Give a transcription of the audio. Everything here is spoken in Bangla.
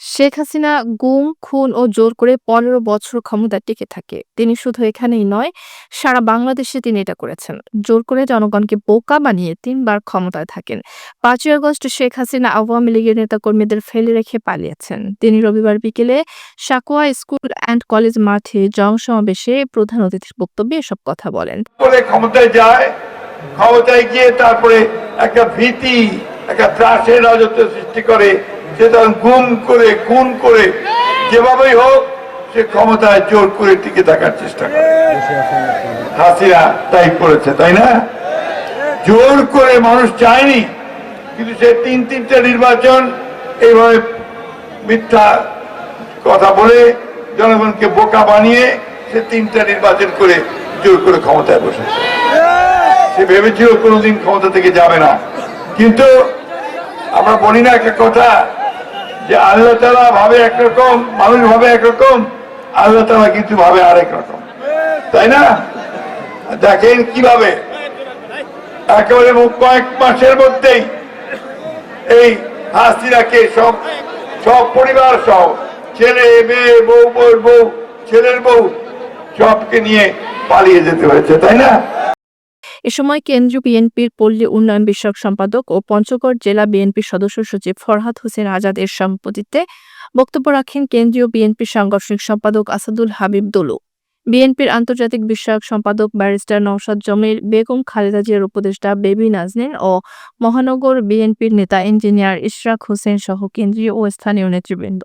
শেখ হাসিনা গুম, খুন ও জোর করে ১৫ বছর ক্ষমতা টিকে থাকে। তিনি শুধু এখানেই নয়, সারা বাংলাদেশে তিনি এটা করেছেন। জোর করে জনগণকে বোকা বানিয়ে তিনবার ক্ষমতায় থাকেন। ৫ই আগস্ট শেখ হাসিনা আওয়ামী লীগের নেতাকর্মীদের ফেলে রেখে পালিয়েছেন। তিনি রবিবার বিকেলে সাকোয়া স্কুল অ্যান্ড কলেজ মাঠে জনসমাবেশে প্রধান অতিথির বক্তব্যে এসব কথা বলেন। ক্ষমতায় যায় ক্ষমতায় গিয়ে তারপরে একটা ভীতি একটা ত্রাসের রাজত্ব সৃষ্টি করে সে তখন গুম করে, খুন করে, যেভাবেই হোক, সে ক্ষমতায় জোর করে টিকে থাকার চেষ্টা করে। হাসিনা তাই করেছে, তাই না? জোর করে মানুষ চায়নি, কিন্তু সে তিন তিনটা নির্বাচন এইভাবে মিথ্যা কথা বলে, জনগণকে বোকা বানিয়ে সে তিনটা নির্বাচন করে জোর করে ক্ষমতায় বসেছে সে ভেবেছিল কোনোদিন ক্ষমতা থেকে যাবে না। কিন্তু আমরা বলি না একটা কথা যে আল্লাহ তালা ভাবে একরকম, মানুষ ভাবে একরকম, আল্লাহ তালা কিন্তু ভাবে আরেক রকম। তাই না? দেখেন কীভাবে। একেবারে কয়েক মাসের মধ্যেই এই হাসিনাকে সব সব পরিবার সহ, ছেলে, মেয়ে, বউ বউর বউ, ছেলের বউ, সবকে নিয়ে পালিয়ে যেতে হয়েছে, তাই না? এ সময় কেন্দ্রীয় বিএনপির পল্লী উন্নয়ন বিষয়ক সম্পাদক ও পঞ্চগড় জেলা বিএনপির সদস্য সচিব ফরহাদ হোসেন আজাদ এর সভাপতিত্বে বক্তব্য রাখেন কেন্দ্রীয় বিএনপির সাংগঠনিক সম্পাদক আসাদুল হাবিব দোলু। বিএনপির আন্তর্জাতিক বিষয়ক সম্পাদক ব্যারিস্টার নওশাদ জমির, বেগম খালেদা জিয়ার উপদেষ্টা বেবি নাজনীন ও মহানগর বিএনপির নেতা ইঞ্জিনিয়ার ইশরাক হোসেন সহ কেন্দ্রীয় ও স্থানীয় নেতৃবৃন্দ।